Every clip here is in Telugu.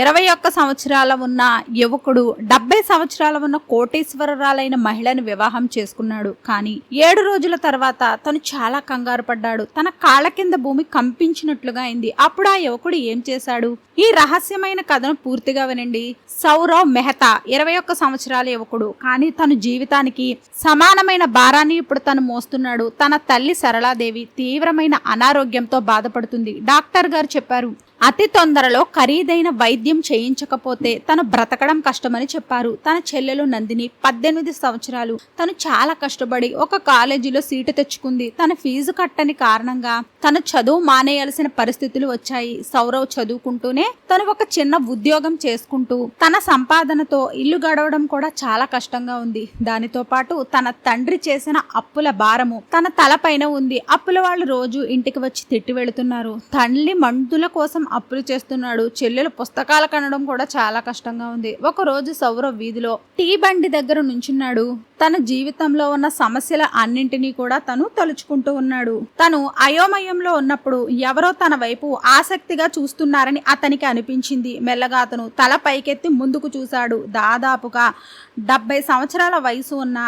ఇరవై ఒక్క సంవత్సరాల ఉన్న యువకుడు డెబ్బై సంవత్సరాల ఉన్న కోటేశ్వరరాలైన మహిళను వివాహం చేసుకున్నాడు. కానీ ఏడు రోజుల తర్వాత తను చాలా కంగారు పడ్డాడు. తన కాళ్ళ కింద భూమి కంపించినట్లుగా అయింది. అప్పుడు ఆ యువకుడు ఏం చేశాడు? ఈ రహస్యమైన కథను పూర్తిగా వినండి. సౌరవ్ మెహతా ఇరవై ఒక్క సంవత్సరాల యువకుడు. కానీ తన జీవితానికి సమానమైన భారాన్ని ఇప్పుడు తను మోస్తున్నాడు. తన తల్లి సరళాదేవి తీవ్రమైన అనారోగ్యంతో బాధపడుతుంది. డాక్టర్ గారు చెప్పారు అతి తొందరలో ఖరీదైన వైద్యం చేయించకపోతే తను బ్రతకడం కష్టమని చెప్పారు. తన చెల్లెలు నందిని పద్దెనిమిది సంవత్సరాలు. తను చాలా కష్టపడి ఒక కాలేజీలో సీటు తెచ్చుకుంది. తన ఫీజు కట్టని కారణంగా తను చదువు మానేయాల్సిన పరిస్థితులు వచ్చాయి. సౌరవ్ చదువుకుంటూనే తను ఒక చిన్న ఉద్యోగం చేసుకుంటూ తన సంపాదనతో ఇల్లు గడవడం కూడా చాలా కష్టంగా ఉంది. దానితో పాటు తన తండ్రి చేసిన అప్పుల భారము తన తలపైన ఉంది. అప్పుల వాళ్ళు రోజు ఇంటికి వచ్చి తిట్టి వెళుతున్నారు. తల్లి మందుల కోసం అప్పులు చేస్తున్నాడు. చెల్లెలు పుస్తకాలు కనడం కూడా చాలా కష్టంగా ఉంది. ఒకరోజు సౌరవ్ వీధిలో టీ బండి దగ్గర నుంచున్నాడు. తన జీవితంలో ఉన్న సమస్యల అన్నింటినీ కూడా తను తలుచుకుంటూ ఉన్నాడు. తను అయోమయంలో ఉన్నప్పుడు ఎవరో తన వైపు ఆసక్తిగా చూస్తున్నారని అతనికి అనిపించింది. మెల్లగా అతను తల పైకెత్తి ముందుకు చూశాడు. దాదాపుగా డెబ్బై సంవత్సరాల వయసు ఉన్న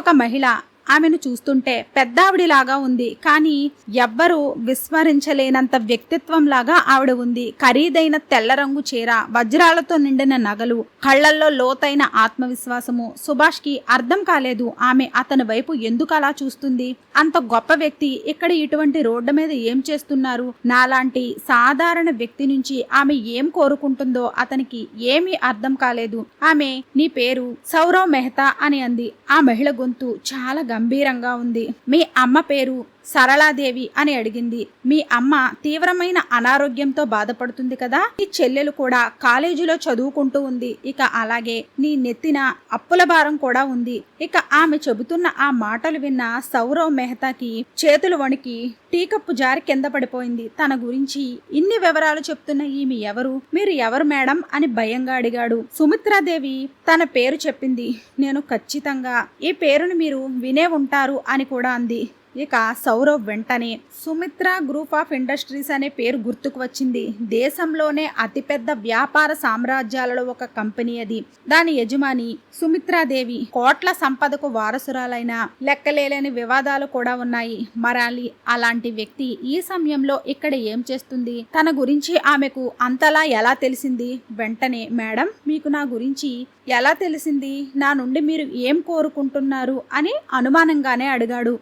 ఒక మహిళ ఆమెను చూస్తుంటే పెద్దావిడిలాగా ఉంది. కానీ ఎవ్వరూ విస్మరించలేనంత వ్యక్తిత్వం లాగా ఆవిడ ఉంది. ఖరీదైన తెల్ల రంగు చీర వజ్రాలతో నిండిన నగలు కళ్ళల్లో లోతైన ఆత్మవిశ్వాసము. సుభాష్కి అర్థం కాలేదు ఆమె అతని వైపు ఎందుకు అలా చూస్తుంది? అంత గొప్ప వ్యక్తి ఇక్కడ ఇటువంటి రోడ్డు మీద ఏం చేస్తున్నారు? నాలాంటి సాధారణ వ్యక్తి నుంచి ఆమె ఏం కోరుకుంటుందో అతనికి ఏమీ అర్థం కాలేదు. ఆమె నీ పేరు సౌరవ్ మెహతా అని అంది. ఆ మహిళ గొంతు చాలా గంభీరంగా ఉంది. మీ అమ్మ పేరు సరళాదేవి అని అడిగింది. మీ అమ్మ తీవ్రమైన అనారోగ్యంతో బాధపడుతుంది కదా? ఈ చెల్లెలు కూడా కాలేజీలో చదువుకుంటూ ఉంది. ఇక అలాగే నీ నెత్తిన అప్పుల భారం కూడా ఉంది. ఇక ఆమె చెబుతున్న ఆ మాటలు విన్న సౌరవ్ మెహతాకి చేతులు వణికి టీ కప్పు జారి కింద పడిపోయింది. తన గురించి ఇన్ని వివరాలు చెప్తున్న ఈమె ఎవరు? మీరు ఎవరు మేడం? అని భయంగా అడిగాడు. సుమిత్రాదేవి తన పేరు చెప్పింది. నేను ఖచ్చితంగా ఈ పేరును మీరు వినే ఉంటారు అని కూడా అంది. ఇక సౌరవ్ వెంటనే సుమిత్ర గ్రూప్ ఆఫ్ ఇండస్ట్రీస్ అనే పేరు గుర్తుకు వచ్చింది. దేశంలోనే అతిపెద్ద వ్యాపార సామ్రాజ్యాలలో ఒక కంపెనీ అది. దాని యజమాని సుమిత్రాదేవి. కోట్ల సంపదకు వారసురాలైన లెక్కలేలేని వివాదాలు కూడా ఉన్నాయి. మరాలి అలాంటి వ్యక్తి ఈ సమయంలో ఇక్కడ ఏం చేస్తుంది? తన గురించి ఆమెకు అంతలా ఎలా తెలిసింది? వెంటనే మేడం మీకు నా గురించి ఎలా తెలిసింది? నా నుండి మీరు ఏం కోరుకుంటున్నారు? అని అనుమానంగానే అడిగాడు.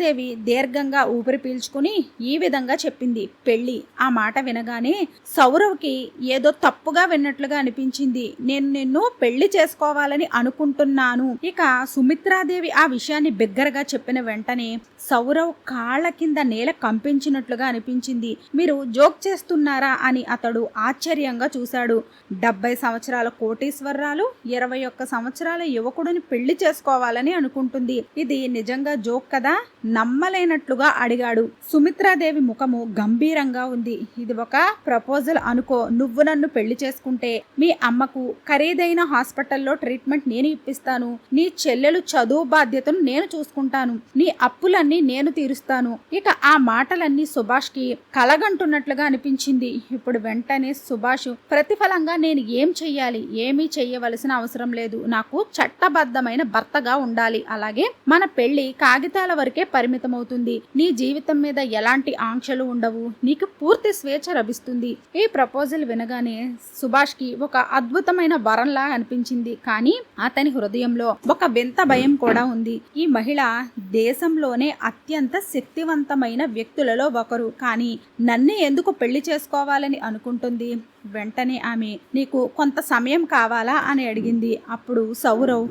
సుమిత్రాదేవి దీర్ఘంగా ఊపిరి పీల్చుకుని ఈ విధంగా చెప్పింది. పెళ్ళి. ఆ మాట వినగానే సౌరవ్కి ఏదో తప్పుగా విన్నట్లుగా అనిపించింది. నేను నిన్ను పెళ్ళి చేసుకోవాలని అనుకుంటున్నాను. ఇక సుమిత్రాదేవి ఆ విషయాన్ని బిగ్గరగా చెప్పిన వెంటనే సౌరవ్ కాళ్ళ కింద నేల కంపించినట్లుగా అనిపించింది. మీరు జోక్ చేస్తున్నారా అని అతడు ఆశ్చర్యంగా చూశాడు. డెబ్బై సంవత్సరాల కోటీశ్వరరాలు ఇరవై ఒక్క సంవత్సరాల యువకుడిని పెళ్ళి చేసుకోవాలని అనుకుంటుంది. ఇది నిజంగా జోక్ కదా? నమ్మలేనట్లుగా అడిగాడు. సుమిత్రాదేవి ముఖము గంభీరంగా ఉంది. ఇది ఒక ప్రపోజల్ అనుకో నువ్వు నన్ను పెళ్ళి చేసుకుంటే. మీ అమ్మకు ఖరీదైన హాస్పిటల్లో ట్రీట్మెంట్ నేను ఇప్పిస్తాను. నీ చెల్లెలు చదువు బాధ్యతను నేను చూసుకుంటాను. నీ అప్పులన్నీ నేను తీరుస్తాను. ఇక ఆ మాటలన్నీ సుభాష్కి కలగంటున్నట్లుగా అనిపించింది. ఇప్పుడు వెంటనే సుభాష్ ప్రతిఫలంగా నేను ఏం చెయ్యాలి? ఏమీ చెయ్యవలసిన అవసరం లేదు. నాకు చట్టబద్ధమైన భర్తగా ఉండాలి. అలాగే మన పెళ్ళి కాగితాల వరకే పరిమితమవుతుంది. నీ జీవితం మీద ఎలాంటి ఆంక్షలు ఉండవు. నీకు పూర్తి స్వేచ్ఛ లభిస్తుంది. ఈ ప్రపోజల్ వినగానే సుభాష్కి ఒక అద్భుతమైన వరంలా అనిపించింది. కానీ అతని హృదయంలో ఒక వింత భయం కూడా ఉంది. ఈ మహిళ దేశంలోనే అత్యంత శక్తివంతమైన వ్యక్తులలో ఒకరు. కానీ నన్ను ఎందుకు పెళ్ళి చేసుకోవాలని అనుకుంటుంది? వెంటనే ఆమె నీకు కొంత సమయం కావాలా? అని అడిగింది. అప్పుడు సౌరవ్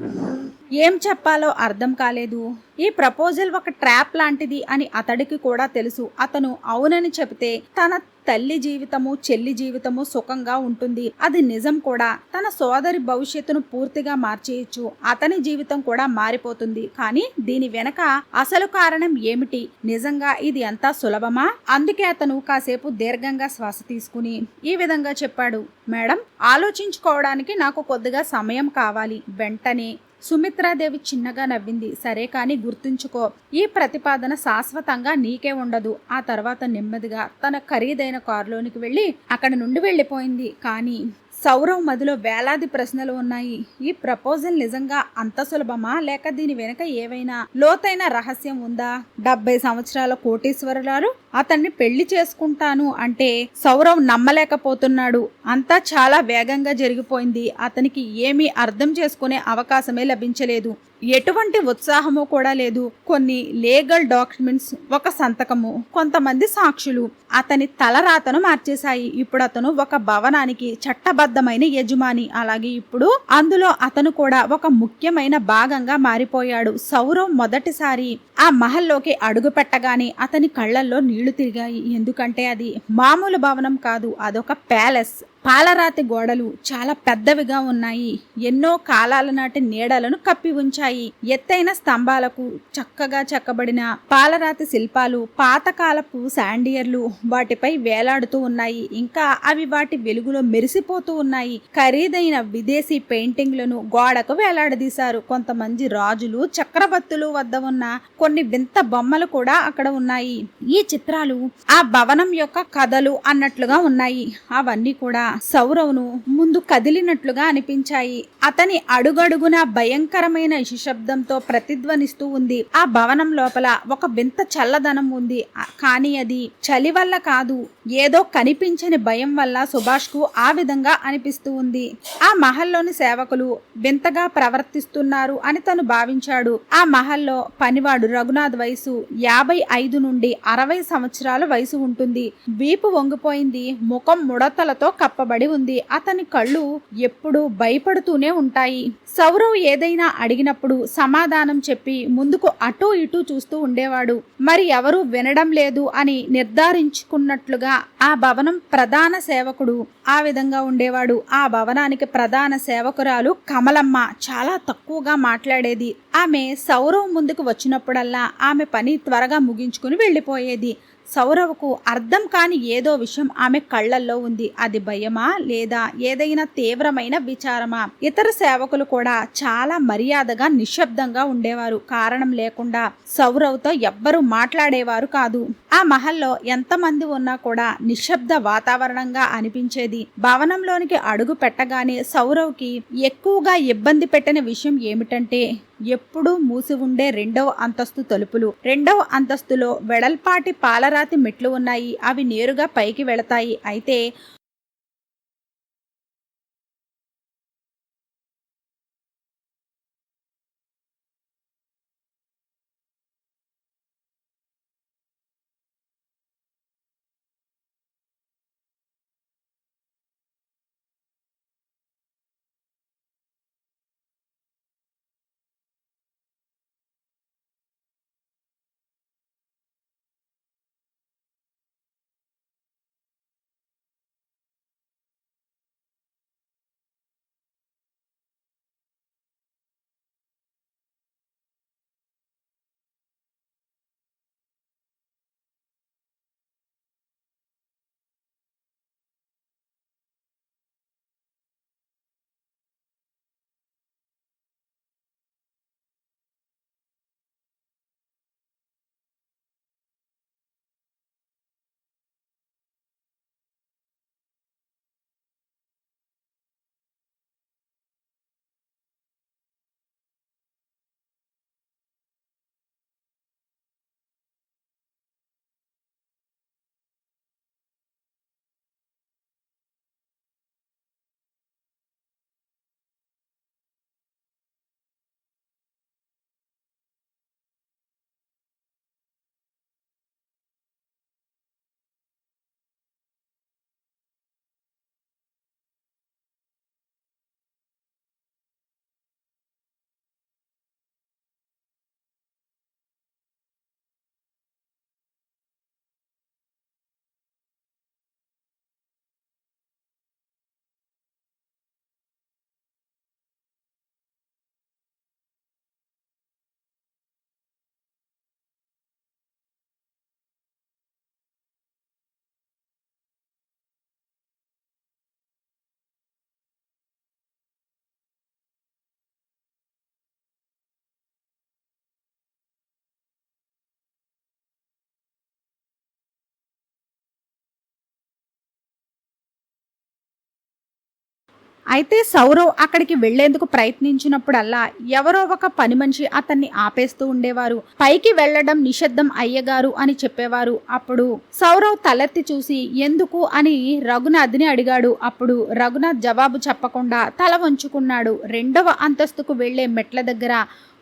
ఏం చెప్పాలో అర్థం కాలేదు. ఈ ప్రపోజల్ ఒక ట్రాప్ లాంటిది అని అతడికి కూడా తెలుసు. అతను అవునని చెబితే తన తల్లి జీవితము చెల్లి జీవితము సుఖంగా ఉంటుంది. అది నిజం కూడా. తన సోదరి భవిష్యత్తును పూర్తిగా మార్చేయచ్చు. అతని జీవితం కూడా మారిపోతుంది. కానీ దీని వెనక అసలు కారణం ఏమిటి? నిజంగా ఇది అంతా సులభమా? అందుకే అతను కాసేపు దీర్ఘంగా శ్వాస తీసుకుని ఈ విధంగా చెప్పాడు. మేడం ఆలోచించుకోవడానికి నాకు కొద్దిగా సమయం కావాలి. వెంటనే. సుమిత్రాదేవి చిన్నగా నవ్వింది. సరే కాని గుర్తుంచుకో. ఈ ప్రతిపాదన శాశ్వతంగా నీకే ఉండదు. ఆ తర్వాత నెమ్మదిగా తన ఖరీదైన కారులోనికి వెళ్ళి అక్కడ నుండి వెళ్ళిపోయింది. కానీ సౌరవ్ మదిలో వేలాది ప్రశ్నలు ఉన్నాయి. ఈ ప్రపోజల్ నిజంగా అంత సులభమా? లేక దీని వెనుక ఏవైనా లోతైన రహస్యం ఉందా? డెబ్బై సంవత్సరాల కోటీశ్వరరాలు అతన్ని పెళ్ళి చేసుకుంటాను అంటే సౌరవ్ నమ్మలేకపోతున్నాడు. అంతా చాలా వేగంగా జరిగిపోయింది. అతనికి ఏమీ అర్థం చేసుకునే అవకాశమే లభించలేదు. ఎటువంటి ఉత్సాహము కూడా లేదు. కొన్ని లీగల్ డాక్యుమెంట్స్ ఒక సంతకము కొంతమంది సాక్షులు. అతని తలరాతను మార్చేశాయి. ఇప్పుడు అతను ఒక భవనానికి చట్టబద్ధమైన యజమాని. అలాగే ఇప్పుడు అందులో అతను కూడా ఒక ముఖ్యమైన భాగంగా మారిపోయాడు. సౌరవ్ మొదటిసారి ఆ మహల్లోకి అడుగు పెట్టగానే అతని కళ్ళల్లో నీళ్ళు తిరిగాయి. ఎందుకంటే అది మామూలు భవనం కాదు అదొక ప్యాలెస్. పాలరాతి గోడలు చాలా పెద్దవిగా ఉన్నాయి. ఎన్నో కాలాల నాటి నీడలను కప్పి ఉంచాయి. ఎత్తైన స్తంభాలకు చక్కగా చెక్కబడిన పాలరాతి శిల్పాలు పాతకాలపు శాండియర్లు వాటిపై వేలాడుతూ ఉన్నాయి. ఇంకా అవి వాటి వెలుగులో మెరిసిపోతూ ఉన్నాయి. ఖరీదైన విదేశీ పెయింటింగ్లను గోడకు వేలాడదీశారు. కొంతమంది రాజులు చక్రవర్తులు వద్ద ఉన్న కొన్ని వింత బొమ్మలు కూడా అక్కడ ఉన్నాయి. ఈ చిత్రాలు ఆ భవనం యొక్క కథలు అన్నట్లుగా ఉన్నాయి. అవన్నీ కూడా సౌరవ్ను ముందు కదిలినట్లుగా అనిపించాయి. అతని అడుగడుగున భయంకరమైన శిశబ్దంతో ప్రతిధ్వనిస్తూ ఉంది. ఆ భవనం లోపల ఒక వింత చల్లదనం ఉంది. కానీ అది చలి వల్ల కాదు ఏదో కనిపించని భయం వల్ల సుభాష్కు ఆ విధంగా అనిపిస్తూ ఉంది. ఆ మహల్లోని సేవకులు వింతగా ప్రవర్తిస్తున్నారు అని తను భావించాడు. ఆ మహల్లో పనివాడు రఘునాథ్ వయసు యాభై ఐదు నుండి అరవై సంవత్సరాల వయసు ఉంటుంది. వీపు వంగిపోయింది ముఖం ముడతలతో కప్ప కప్పబడి ఉంది. అతని కళ్ళు ఎప్పుడూ భయపడుతూనే ఉంటాయి. సౌరవ్ ఏదైనా అడిగినప్పుడు సమాధానం చెప్పి ముందుకు అటూ ఇటూ చూస్తూ ఉండేవాడు. మరి ఎవరూ వినడం లేదు అని నిర్ధారించుకున్నట్లుగా ఆ భవనం ప్రధాన సేవకుడు ఆ విధంగా ఉండేవాడు. ఆ భవనానికి ప్రధాన సేవకురాలు కమలమ్మ చాలా తక్కువగా మాట్లాడేది. ఆమె సౌరవ్ ముందుకు వచ్చినప్పుడల్లా ఆమె పని త్వరగా ముగించుకుని వెళ్ళిపోయేది. సౌరవ్కు అర్థం కాని ఏదో విషయం ఆమె కళ్ళల్లో ఉంది. అది భయమా లేదా ఏదైనా తీవ్రమైన విచారమా? ఇతర సేవకులు కూడా చాలా మర్యాదగా నిశ్శబ్దంగా ఉండేవారు. కారణం లేకుండా సౌరవ్తో ఎవ్వరూ మాట్లాడేవారు కాదు. ఆ మహల్లో ఎంతమంది ఉన్నా కూడా నిశ్శబ్ద వాతావరణంగా అనిపించేది. భవనంలోనికి అడుగు పెట్టగానే సౌరవ్కి ఎక్కువగా ఇబ్బంది పెట్టిన విషయం ఏమిటంటే ఎప్పుడూ మూసి ఉండే రెండవ అంతస్తు తలుపులు. రెండవ అంతస్తులో వెడల్పాటి పాలరాతి మెట్లు ఉన్నాయి. అవి నేరుగా పైకి వెళతాయి. అయితే అయితే సౌరవ్ అక్కడికి వెళ్ళేందుకు ప్రయత్నించినప్పుడల్లా ఎవరో ఒక పని మనిషి అతన్ని ఆపేస్తూ ఉండేవారు. పైకి వెళ్ళడం నిషిద్ధం అయ్యగారు అని చెప్పేవారు. అప్పుడు సౌరవ్ తలెత్తి చూసి ఎందుకు? అని రఘునాథ్ని అడిగాడు. అప్పుడు రఘునాథ్ జవాబు చెప్పకుండా తల వంచుకున్నాడు. రెండవ అంతస్తుకు వెళ్ళే మెట్ల దగ్గర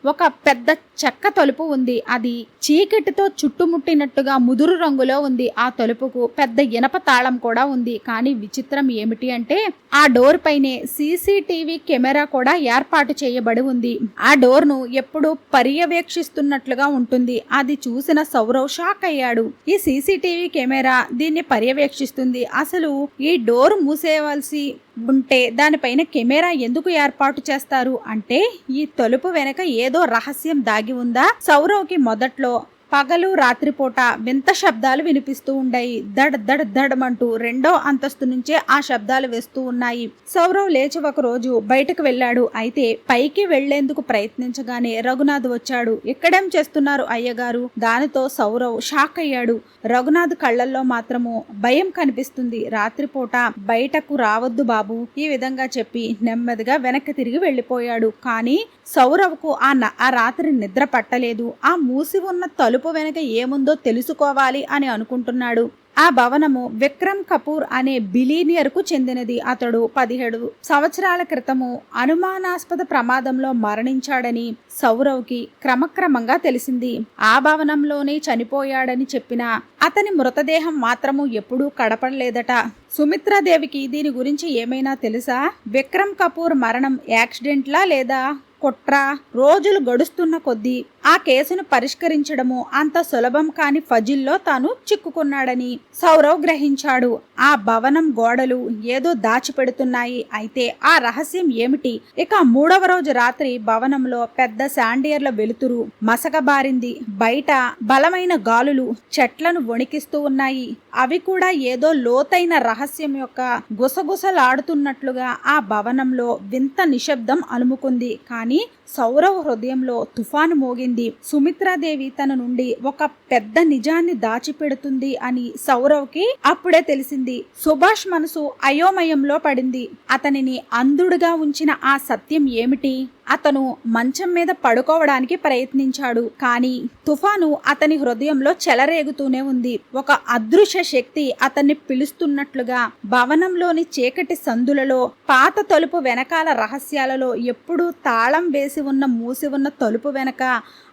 ఒక పెద్ద చెక్క తలుపు ఉంది. అది చీకటితో చుట్టుముట్టినట్టుగా ముదురు రంగులో ఉంది. ఆ తలుపుకు పెద్ద ఇనప తాళం కూడా ఉంది. కానీ విచిత్రం ఏమిటి అంటే ఆ డోర్ పైనే సీసీటీవీ కెమెరా కూడా ఏర్పాటు చేయబడి ఉంది. ఆ డోర్ను ఎప్పుడు పర్యవేక్షిస్తున్నట్లుగా ఉంటుంది. అది చూసిన సౌరవ్ షాక్ అయ్యాడు. ఈ సీసీటీవీ కెమెరా దీన్ని పర్యవేక్షిస్తుంది. అసలు ఈ డోర్ మూసేయవలసి ఉంటే దానిపైన కెమెరా ఎందుకు ఏర్పాటు చేస్తారు? అంటే ఈ తలుపు వెనక ఏదో రహస్యం దాగి ఉందా? సౌరవ్కి మొదట్లో పగలు రాత్రిపూట వింత శబ్దాలు వినిపిస్తూ ఉండాయి. దడ్ దడ్ దడమంటూ రెండో అంతస్తు నుంచే ఆ శబ్దాలు వేస్తూ ఉన్నాయి. సౌరవ్ లేచి ఒక రోజు బయటకు వెళ్ళాడు. అయితే పైకి వెళ్ళేందుకు ప్రయత్నించగానే రఘునాథ్ వచ్చాడు. ఇక్కడేం చేస్తున్నారు అయ్యగారు? దానితో సౌరవ్ షాక్ అయ్యాడు. రఘునాథ్ కళ్ళల్లో మాత్రము భయం కనిపిస్తుంది. రాత్రిపూట బయటకు రావద్దు బాబు ఈ విధంగా చెప్పి నెమ్మదిగా వెనక్కి తిరిగి వెళ్ళిపోయాడు. కానీ సౌరవ్కు ఆ న- ఆ రాత్రి నిద్ర పట్టలేదు. ఆ మూసి ఉన్న తలుపు వెనక ఏముందో తెలుసుకోవాలి అని అనుకుంటున్నాడు. ఆ భవనము విక్రమ్ కపూర్ అనే బిలీనియర్కు చెందినది. అతడు పదిహేడు సంవత్సరాల క్రితము అనుమానాస్పద ప్రమాదంలో మరణించాడని సౌరవ్కి క్రమక్రమంగా తెలిసింది. ఆ భవనంలోనే చనిపోయాడని చెప్పిన అతని మృతదేహం మాత్రము ఎప్పుడూ కడపడలేదట. సుమిత్రాదేవికి దీని గురించి ఏమైనా తెలుసా? విక్రమ్ కపూర్ మరణం యాక్సిడెంట్లా లేదా? కుట్ర? రోజులు గడుస్తున్న కొద్దీ ఆ కేసును పరిష్కరించడము అంత సులభం కాని ఫజిల్లో తాను చిక్కుకున్నాడని సౌరవ్ గ్రహించాడు. ఆ భవనం గోడలు ఏదో దాచిపెడుతున్నాయి. అయితే ఆ రహస్యం ఏమిటి? ఇక మూడవ రోజు రాత్రి భవనంలో పెద్ద శాండియర్ల వెలుతురు మసకబారింది. బయట బలమైన గాలులు చెట్లను వణికిస్తూ ఉన్నాయి. అవి కూడా ఏదో లోతైన రహస్యం యొక్క గుసగుసలాడుతున్నట్లుగా ఆ భవనంలో వింత నిశ్శబ్దం అలుముకుంది. కానీ సౌరవ్ హృదయంలో తుఫాను మోగింది. సుమిత్రాదేవి తన నుండి ఒక పెద్ద నిజాన్ని దాచిపెడుతుంది అని సౌరవ్కి అప్పుడే తెలిసింది. సుభాష్ మనసు అయోమయంలో పడింది. అతనిని అంధుడుగా ఉంచిన ఆ సత్యం ఏమిటి? అతను మంచం మీద పడుకోవడానికి ప్రయత్నించాడు. కానీ తుఫాను అతని హృదయంలో చెలరేగుతూనే ఉంది. ఒక అదృశ్య శక్తి అతన్ని పిలుస్తున్నట్లుగా భవనంలోని చీకటి సందులలో పాత తలుపు వెనకాల రహస్యాలలో ఎప్పుడూ తాళం వేసి ఉన్న మూసి ఉన్న తలుపు వెనక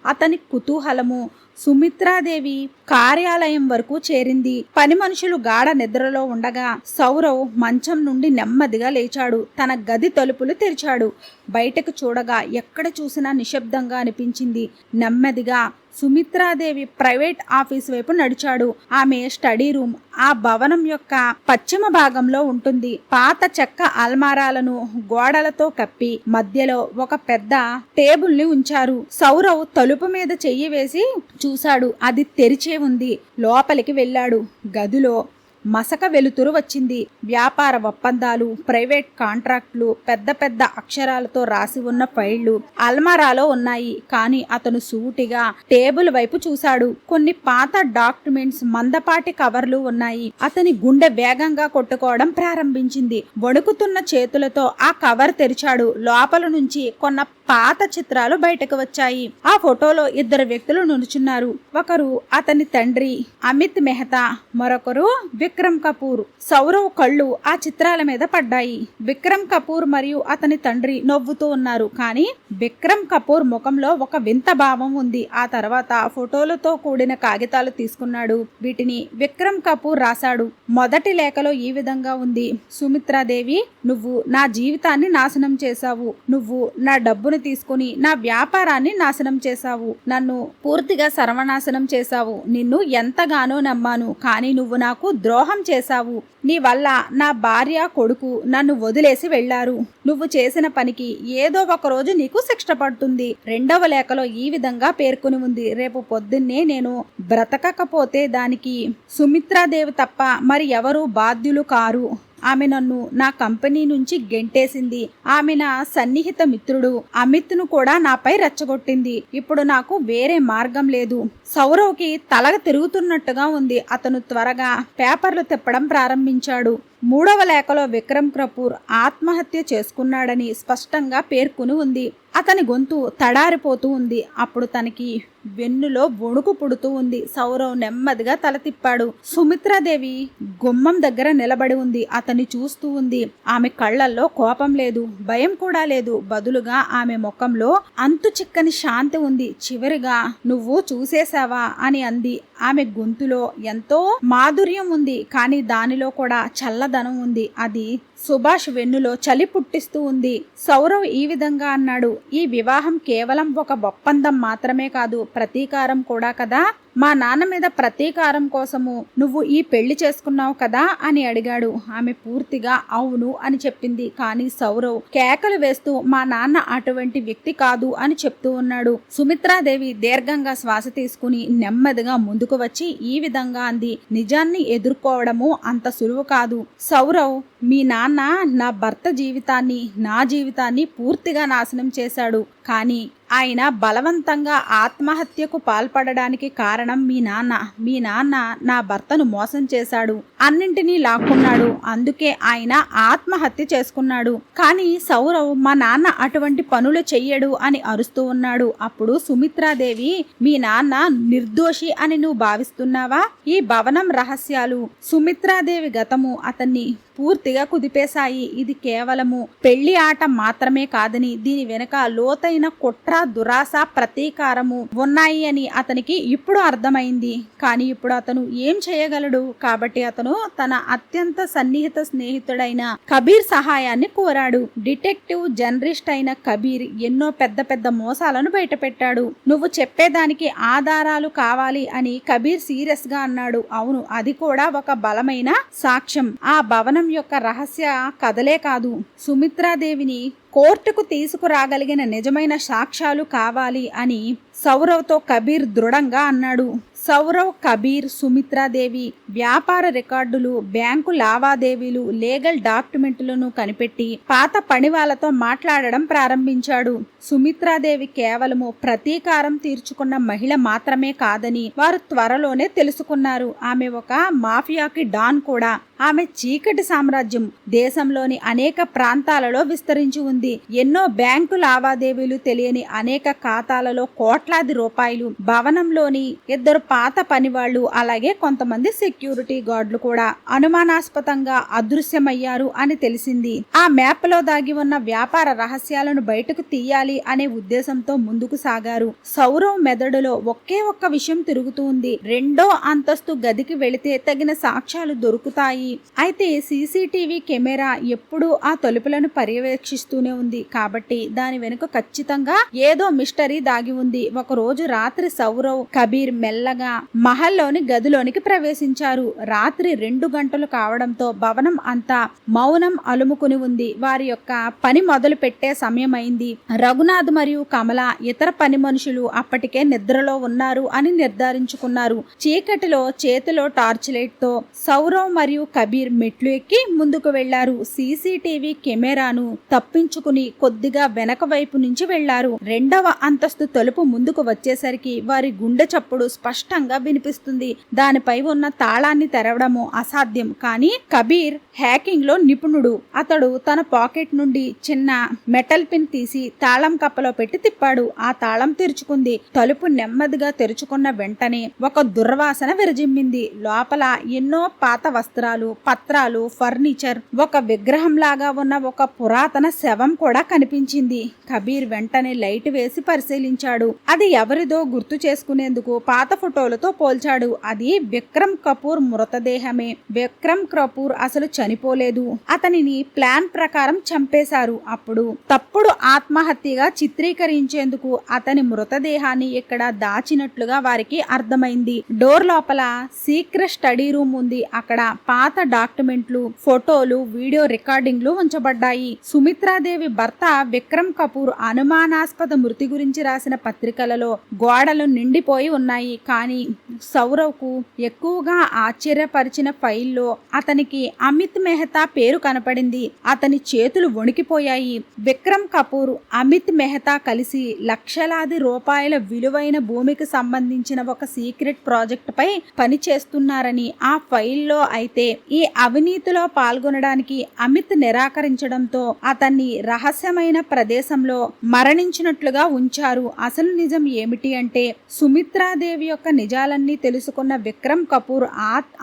అతని కుతూహలము సుమిత్రాదేవి కార్యాలయం వరకు చేరింది. పని మనుషులు గాఢ నిద్రలో ఉండగా సౌరవ్ మంచం నుండి నెమ్మదిగా లేచాడు. తన గది తలుపులు తెరిచాడు. బయటకు చూడగా ఎక్కడ చూసినా నిశ్శబ్దంగా అనిపించింది. నెమ్మదిగా సుమిత్రాదేవి ప్రైవేట్ ఆఫీస్ వైపు నడిచాడు. ఆమె స్టడీ రూమ్ ఆ భవనం యొక్క పశ్చిమ భాగంలో ఉంటుంది. పాత చెక్క అల్మారాలను గోడలతో కప్పి మధ్యలో ఒక పెద్ద టేబుల్ని ఉంచారు. సౌరవ్ తలుపు మీద చెయ్యి వేసి చూశాడు. అది తెరిచే ఉంది. లోపలికి వెళ్ళాడు. గదిలో మసక వెలుతురు వచ్చింది. వ్యాపార ఒప్పందాలు ప్రైవేట్ కాంట్రాక్టులు పెద్ద పెద్ద అక్షరాలతో రాసి ఉన్న ఫైళ్ళు అల్మారాలో ఉన్నాయి. కానీ అతను సూటిగా టేబుల్ వైపు చూశాడు. కొన్ని పాత డాక్యుమెంట్స్ మందపాటి కవర్లు ఉన్నాయి. అతని గుండె వేగంగా కొట్టుకోవడం ప్రారంభించింది. వణుకుతున్న చేతులతో ఆ కవర్ తెరిచాడు. లోపల నుంచి కొన్న పాత చిత్రాలు బయటకు వచ్చాయి. ఆ ఫోటోలో ఇద్దరు వ్యక్తులు నిలుచున్నారు ఒకరు అతని తండ్రి అమిత్ మెహతా మరొకరు విక్రమ్ కపూర్. సౌరవ్ కళ్ళు ఆ చిత్రాల మీద పడ్డాయి. విక్రమ్ కపూర్ మరియు అతని తండ్రి నవ్వుతూ ఉన్నారు. కానీ విక్రమ్ కపూర్ ముఖంలో ఒక వింత భావం ఉంది. ఆ తర్వాత ఫోటోలతో కూడిన కాగితాలు తీసుకున్నాడు. వీటిని విక్రమ్ కపూర్ రాశాడు. మొదటి లేఖలో ఈ విధంగా ఉంది. సుమిత్రాదేవి నువ్వు నా జీవితాన్ని నాశనం చేశావు. నువ్వు నా డబ్బును తీసుకుని నా వ్యాపారాన్ని నాశనం చేశావు. నన్ను పూర్తిగా సర్వనాశనం చేశావు. నిన్ను ఎంతగానో నమ్మాను. కానీ నువ్వు నాకు ద్రోహ చేశావు. నీ వల్ల నా భార్య కొడుకు నన్ను వదిలేసి వెళ్ళారు నువ్వు చేసిన పనికి ఏదో ఒక రోజు నీకు శిక్ష పడుతుంది. రెండవ లేఖలో ఈ విధంగా పేర్కొని ఉంది. రేపు పొద్దున్నే నేను బ్రతకకపోతే దానికి సుమిత్రాదేవి తప్ప మరి ఎవరు బాధ్యులు కారు. ఆమె నన్ను నా కంపెనీ నుంచి గెంటేసింది. ఆమె నా సన్నిహిత మిత్రుడు. అమిత్ను కూడా నాపై రెచ్చగొట్టింది. ఇప్పుడు నాకు వేరే మార్గం లేదు. సౌరవ్కి తలగ తిరుగుతున్నట్టుగా ఉంది. అతను త్వరగా పేపర్లు తిప్పడం ప్రారంభించాడు. మూడవ లేఖలో విక్రమ్ కపూర్ ఆత్మహత్య చేసుకున్నాడని స్పష్టంగా పేర్కొని ఉంది. అతని గొంతు తడారిపోతూ ఉంది. అప్పుడు తనకి వెన్నులో వణుకు పుడుతూ ఉంది. సౌరవ్ నెమ్మదిగా తల తిప్పాడు. సుమిత్రాదేవి గుమ్మం దగ్గర నిలబడి ఉంది. అతన్ని చూస్తూ ఉంది. ఆమె కళ్ళల్లో కోపం లేదు. భయం కూడా లేదు. బదులుగా ఆమె ముఖంలో అంతు చిక్కని శాంతి ఉంది. చివరిగా నువ్వు చూసేశావా? అని అంది. ఆమె గొంతులో ఎంతో మాధుర్యం ఉంది. కానీ దానిలో కూడా చల్లదనం ఉంది. అది సుభాష్ వెన్నులో చలి పుట్టిస్తూ ఉంది. సౌరవ్ ఈ విధంగా అన్నాడు. ఈ వివాహం కేవలం ఒక ఒప్పందం మాత్రమే కాదు. ప్రతీకారం కూడా కదా? మా నాన్న మీద ప్రతీకారం కోసము నువ్వు ఈ పెళ్ళి చేసుకున్నావు కదా అని అడిగాడు. ఆమె పూర్తిగా అవును అని చెప్పింది. కానీ సౌరవ్ కేకలు వేస్తూ మా నాన్న అటువంటి వ్యక్తి కాదు అని చెప్తూ ఉన్నాడు. సుమిత్రాదేవి దీర్ఘంగా శ్వాస తీసుకుని నెమ్మదిగా ముందుకు వచ్చి ఈ విధంగా అంది. నిజాన్ని ఎదుర్కోవడము అంత సులువు కాదు. సౌరవ్ మీ నాన్న నా భర్త జీవితాన్ని నా జీవితాన్ని పూర్తిగా నాశనం చేశాడు. కానీ ఆయన బలవంతంగా ఆత్మహత్యకు పాల్పడడానికి కారణం మీ నాన్న మీ నాన్న నా భర్తను మోసం చేశాడు. అన్నింటినీ లాక్కున్నాడు. అందుకే ఆయన ఆత్మహత్య చేసుకున్నాడు. కానీ సౌరవ్ మా నాన్న అటువంటి పనులు చెయ్యడు అని అరుస్తూ ఉన్నాడు. అప్పుడు సుమిత్రాదేవి మీ నాన్న నిర్దోషి అని నువ్వు భావిస్తున్నావా? ఈ భవనం రహస్యాలు. సుమిత్రాదేవి గతము అతన్ని పూర్తిగా కుదిపేశాయి. ఇది కేవలము పెళ్ళి ఆట మాత్రమే కాదని దీని వెనుక లోతైన కుట్ర దురాశ ప్రతీకారము ఉన్నాయి అని అతనికి ఇప్పుడు అర్థమైంది. కానీ ఇప్పుడు అతను ఏం చేయగలడు? కాబట్టి అతను తన అత్యంత సన్నిహిత స్నేహితుడైన కబీర్ సహాయాన్ని కోరాడు. డిటెక్టివ్ జర్నలిస్ట్ అయిన కబీర్ ఎన్నో పెద్ద పెద్ద మోసాలను బయటపెట్టాడు. నువ్వు చెప్పేదానికి ఆధారాలు కావాలి అని కబీర్ సీరియస్గా అన్నాడు. అవును అది కూడా ఒక బలమైన సాక్ష్యం. ఆ భవనం యొక్క రహస్య కథలే కాదు. సుమిత్రాదేవిని కోర్టుకు తీసుకురాగలిగిన నిజమైన సాక్ష్యాలు కావాలి అని సౌరవ్తో కబీర్ దృఢంగా అన్నాడు. సౌరవ్ కబీర్ సుమిత్రాదేవి వ్యాపార రికార్డులు బ్యాంకు లావాదేవీలు లీగల్ డాక్యుమెంట్లను కనిపెట్టి పాత పనివాళ్ళతో మాట్లాడడం ప్రారంభించాడు. సుమిత్రాదేవి కేవలము ప్రతీకారం తీర్చుకున్న మహిళ మాత్రమే కాదని వారు త్వరలోనే తెలుసుకున్నారు. ఆమె ఒక మాఫియాకి డాన్ కూడా. ఆమె చీకటి సామ్రాజ్యం దేశంలోని అనేక ప్రాంతాలలో విస్తరించి ఉంది. ఎన్నో బ్యాంకు లావాదేవీలు తెలియని అనేక ఖాతాలలో కోట్లాది రూపాయలు. భవనంలోని ఇద్దరు పాత పనివాళ్ళు అలాగే కొంతమంది సెక్యూరిటీ గార్డులు కూడా అనుమానాస్పదంగా అదృశ్యమయ్యారు అని తెలిసింది. ఆ మ్యాప్లో దాగి ఉన్న వ్యాపార రహస్యాలను బయటకు తీయాలి అనే ఉద్దేశంతో ముందుకు సాగారు. సౌరవ్ మెదడులో ఒకే ఒక్క విషయం తిరుగుతూ ఉంది. రెండో అంతస్తు గదికి వెళితే తగిన సాక్ష్యాలు దొరుకుతాయి. అయితే సీసీటీవీ కెమెరా ఎప్పుడూ ఆ తలుపులను పర్యవేక్షిస్తూనే ఉంది. కాబట్టి దాని వెనుక ఖచ్చితంగా ఏదో మిస్టరీ దాగి ఉంది. ఒక రోజు రాత్రి సౌరవ్ కబీర్ మెల్లగా మహల్లోని గదిలోనికి ప్రవేశించారు. రాత్రి రెండు గంటలు కావడంతో భవనం అంతా మౌనం అలుముకుని ఉంది. వారి యొక్క పని మొదలు పెట్టే సమయం అయింది రఘునాథ్ మరియు కమల ఇతర పని మనుషులు అప్పటికే నిద్రలో ఉన్నారు అని నిర్ధారించుకున్నారు. చీకటిలో చేతిలో టార్చ్ లైట్తో సౌరవ్ మరియు కబీర్ మెట్లు ఎక్కి ముందుకు వెళ్ళారు. సీసీటీవీ కెమెరాను తప్పించుకుని కొద్దిగా వెనక వైపు నుంచి వెళ్ళారు. రెండవ అంతస్తు తలుపు ముందుకు వచ్చేసరికి వారి గుండె చప్పుడు స్పష్టంగా వినిపిస్తుంది. దానిపై ఉన్న తాళాన్ని తెరవడము అసాధ్యం. కానీ కబీర్ హ్యాకింగ్లో నిపుణుడు. అతడు తన పాకెట్ నుండి చిన్న మెటల్ పిన్ తీసి తాళం కప్పలో పెట్టి తిప్పాడు. ఆ తాళం తెరుచుకుంది. తలుపు నెమ్మదిగా తెరుచుకున్న వెంటనే ఒక దుర్వాసన విరజిమ్మింది. లోపల ఎన్నో పాత వస్త్రాలు పత్రాలు ఫర్నిచర్. ఒక విగ్రహం లాగా ఉన్న ఒక పురాతన శవం కూడా కనిపించింది. కబీర్ వెంటనే లైట్ వేసి పరిశీలించాడు. అది ఎవరిదో గుర్తు చేసుకునేందుకు పాత ఫోటోలతో పోల్చాడు. అది విక్రమ్ కపూర్ మృతదేహమే. విక్రమ్ కపూర్ అసలు చనిపోలేదు. అతనిని ప్లాన్ ప్రకారం చంపేశారు. అప్పుడు తప్పుడు ఆత్మహత్యగా చిత్రీకరించేందుకు అతని మృతదేహాన్ని ఇక్కడ దాచినట్లుగా వారికి అర్థమైంది. డోర్ లోపల సీక్రెట్ స్టడీ రూమ్ ఉంది. అక్కడ పాత డాక్యుమెంట్లు ఫోటోలు వీడియో రికార్డింగ్లు ఉంచబడ్డాయి. సుమిత్రాదేవి భర్త విక్రమ్ కపూర్ అనుమానాస్పద మృతి గురించి రాసిన పత్రికలలో గోడలు నిండిపోయి ఉన్నాయి. కానీ సౌరవ్కు ఎక్కువగా ఆశ్చర్యపరిచిన ఫైల్లో అతనికి అమిత్ మెహతా పేరు కనపడింది. అతని చేతులు వణికిపోయాయి. విక్రమ్ కపూర్ అమిత్ మెహతా కలిసి లక్షలాది రూపాయల విలువైన భూమికి సంబంధించిన ఒక సీక్రెట్ ప్రాజెక్టుపై పనిచేస్తున్నారని పని చేస్తున్నారని ఆ ఫైల్లో అయితే ఈ అవినీతిలో పాల్గొనడానికి అమిత్ నిరాకరించడంతో అతన్ని రహస్యమైన ప్రదేశంలో మరణించినట్లుగా ఉంచారు. అసలు నిజం ఏమిటి అంటే సుమిత్రాదేవి యొక్క నిజాలన్నీ తెలుసుకున్న విక్రమ్ కపూర్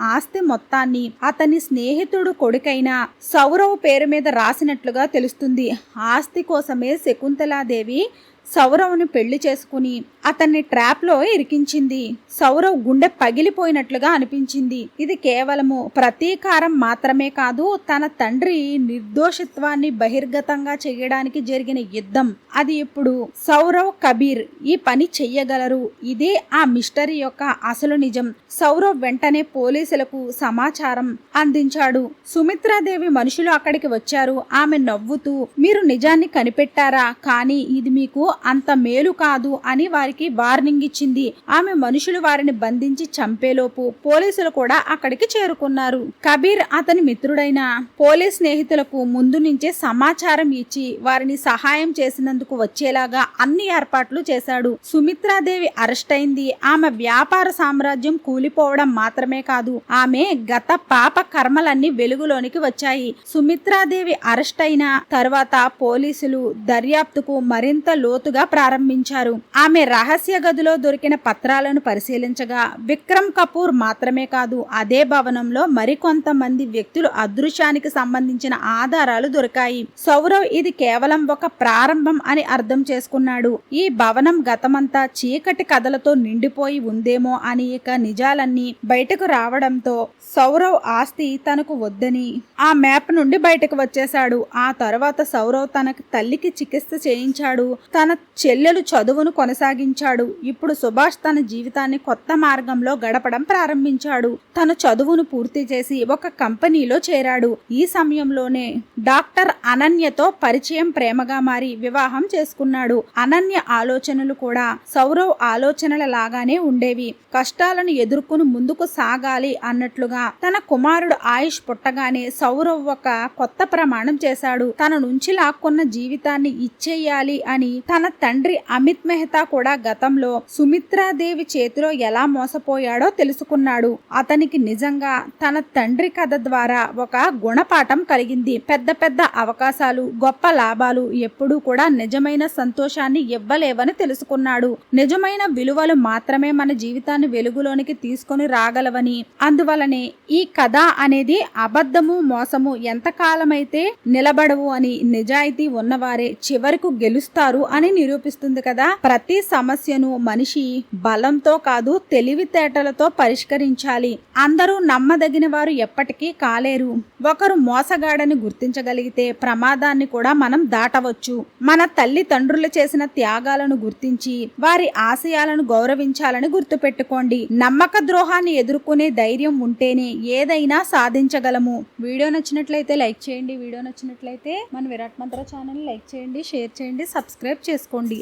ఆస్తి మొత్తాన్ని అతని స్నేహితుడు కొడుకైన సౌరవ్ పేరు మీద రాసినట్లుగా తెలుస్తుంది. ఆస్తి కోసమే శకుంతలాదేవి సౌరవ్ను పెళ్ళి చేసుకుని అతన్ని ట్రాప్లో ఇరికించింది. సౌరవ్ గుండె పగిలిపోయినట్లుగా అనిపించింది. ఇది కేవలము ప్రతీకారం మాత్రమే కాదు తన తండ్రి నిర్దోషిత్వాన్ని బహిర్గతంగా చేయడానికి జరిగిన యుద్ధం. అది ఇప్పుడు సౌరవ్ కబీర్ ఈ పని చెయ్యగలరు. ఇదే ఆ మిస్టరీ యొక్క అసలు నిజం. సౌరవ్ వెంటనే పోలీసులకు సమాచారం అందించాడు. సుమిత్రాదేవి మనుషులు అక్కడికి వచ్చారు. ఆమె నవ్వుతూ మీరు నిజాన్ని కనిపెట్టారా? కానీ ఇది మీకు అంత మేలు కాదు అని వారికి వార్నింగ్ ఇచ్చింది. ఆమె మనుషులు వారిని బంధించి చంపేలోపు పోలీసులు కూడా అక్కడికి చేరుకున్నారు. కబీర్ అతని మిత్రుడైన పోలీస్ స్నేహితులకు ముందు నుంచే సమాచారం ఇచ్చి వారిని సహాయం చేసినందుకు వచ్చేలాగా అన్ని ఏర్పాట్లు చేశాడు. సుమిత్రాదేవి అరెస్ట్ అయింది. ఆమె వ్యాపార సామ్రాజ్యం కూలిపోవడం మాత్రమే కాదు ఆమె గత పాప కర్మలన్నీ వెలుగులోనికి వచ్చాయి. సుమిత్రాదేవి అరెస్ట్ అయిన తర్వాత పోలీసులు దర్యాప్తుకు మరింత లోతు లోతుగా ప్రారంభించారు. ఆమె రహస్య గదిలో దొరికిన పత్రాలను పరిశీలించగా విక్రమ్ కపూర్ మాత్రమే కాదు అదే భవనంలో మరికొంతమంది వ్యక్తులు అదృశ్యానికి సంబంధించిన ఆధారాలు దొరికాయి. సౌరవ్ ఇది కేవలం ఒక ప్రారంభం అని అర్థం చేసుకున్నాడు. ఈ భవనం గతమంతా చీకటి కథలతో నిండిపోయి ఉందేమో అని ఇక నిజాలన్నీ బయటకు రావడంతో సౌరవ్ ఆస్తి తనకు వద్దని ఆ మ్యాప్ నుండి బయటకు వచ్చేశాడు. ఆ తర్వాత సౌరవ్ తన తల్లికి చికిత్స చేయించాడు. తన చెల్లెలు చదువును కొనసాగించాడు. ఇప్పుడు సుభాష్ తన జీవితాన్ని కొత్త మార్గంలో గడపడం ప్రారంభించాడు. తన చదువును పూర్తి చేసి ఒక కంపెనీలో చేరాడు. ఈ సమయంలోనే డాక్టర్ అనన్యతో పరిచయం ప్రేమగా మారి వివాహం చేసుకున్నాడు. అనన్య ఆలోచనలు కూడా సౌరవ్ ఆలోచనల లాగానే ఉండేవి. కష్టాలను ఎదుర్కొని ముందుకు సాగాలి అన్నట్లుగా తన కుమారుడు ఆయుష్ పుట్టగానే సౌరవ్ ఒక కొత్త ప్రమాణం చేశాడు. తన నుంచి లాక్కున్న జీవితాన్ని ఇచ్చేయాలి అని తన తన తండ్రి అమిత్ మెహతా కూడా గతంలో సుమిత్రాదేవి చేతిలో ఎలా మోసపోయాడో తెలుసుకున్నాడు. అతనికి నిజంగా తన తండ్రి కథ ద్వారా ఒక గుణపాఠం కలిగింది. పెద్ద పెద్ద అవకాశాలు గొప్ప లాభాలు ఎప్పుడూ కూడా నిజమైన సంతోషాన్ని ఇవ్వలేవని తెలుసుకున్నాడు. నిజమైన విలువలు మాత్రమే మన జీవితాన్ని వెలుగులోనికి తీసుకొని రాగలవని అందువలనే ఈ కథ అనేది అబద్ధము మోసము ఎంతకాలమైతే నిలబడవు అని నిజాయితీ ఉన్నవారే చివరకు గెలుస్తారు అని నిరూపిస్తుంది కదా. ప్రతి సమస్యను మనిషి బలంతో కాదు తెలివితేటలతో పరిష్కరించాలి. అందరూ నమ్మదగిన వారు ఎప్పటికీ కాలేరు. ఒకరు మోసగాడని గుర్తించగలిగితే ప్రమాదాన్ని కూడా మనం దాటవచ్చు. మన తల్లిదండ్రులు చేసిన త్యాగాలను గుర్తించి వారి ఆశయాలను గౌరవించాలని గుర్తుపెట్టుకోండి. నమ్మక ద్రోహాన్ని ఎదుర్కొనే ధైర్యం ఉంటేనే ఏదైనా సాధించగలము. వీడియో నచ్చినట్లయితే లైక్ చేయండి. వీడియో నచ్చినట్లయితే మన విరాట్ మంత్ర ఛానల్ లైక్ చేయండి షేర్ చేయండి సబ్స్క్రైబ్ చేసుకోండి